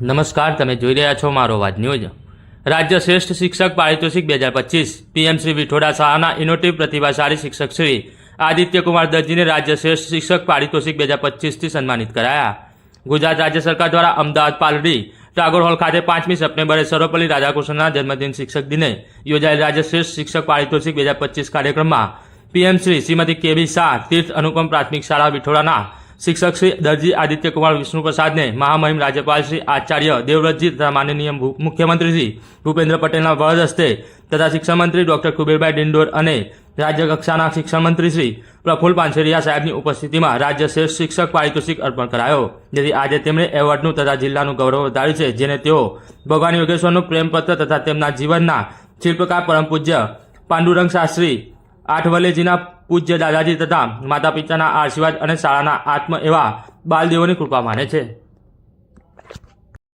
નમસ્કાર, તમે જોઈ રહ્યા છો મારો વાત ન્યૂઝ. રાજ્ય શ્રેષ્ઠ શિક્ષક પારિતોષિક બે હજાર પચીસ, પીએમ શ્રી વિઠોડા શાળાના ઇનોટિવ પ્રતિભાશાળી શિક્ષક શ્રી આદિત્યકુમાર દરજીને રાજ્ય શ્રેષ્ઠ શિક્ષક પારિતોષિક બે હજાર પચીસથી સન્માનિત કરાયા. ગુજરાત રાજ્ય સરકાર દ્વારા અમદાવાદ પાલડી, ટાગોર હોલ ખાતે પાંચમી સપ્ટેમ્બરે સર્વપલ્લી રાધાકૃષ્ણના જન્મદિન શિક્ષક દિને યોજાયેલ રાજ્ય શ્રેષ્ઠ શિક્ષક પારિતોષિક બે હજાર પચીસ કાર્યક્રમમાં PM Shri Shrimati K B Shah, Tirth Anupam પ્રાથમિક શાળા વિઠોડાના શિક્ષક શ્રી દરજી આદિત્યકુમાર વિષ્ણુપ્રસાદને મહામહિમ રાજ્યપાલ શ્રી આચાર્ય દેવવ્રતજી તથા માનનીય મુખ્યમંત્રી શ્રી ભૂપેન્દ્ર પટેલના વરદ હસ્તે તથા શિક્ષણમંત્રી ડોક્ટર કુબેરભાઈ ડિંડોર અને રાજ્ય કક્ષાના શિક્ષણ મંત્રી શ્રી પ્રફુલ પાનસેરિયા સાહેબની ઉપસ્થિતિમાં રાજ્ય શ્રેષ્ઠ શિક્ષક પારિતોષિક અર્પણ કરાયો. જેથી આજે તેમણે એવોર્ડનું તથા જિલ્લાનું ગૌરવ વધાર્યું છે, જેને તેઓ ભગવાન યોગેશ્વરનું પ્રેમપત્ર તથા તેમના જીવનના શિલ્પકાર પરમ પૂજ્ય પાંડુરંગ શાસ્ત્રી આઠવલેજીના પૂજ્ય દાદાજી તથા માતા પિતાના આશીર્વાદ અને શાળાના આત્મ એવા બાલદેવોની કૃપા માને છે.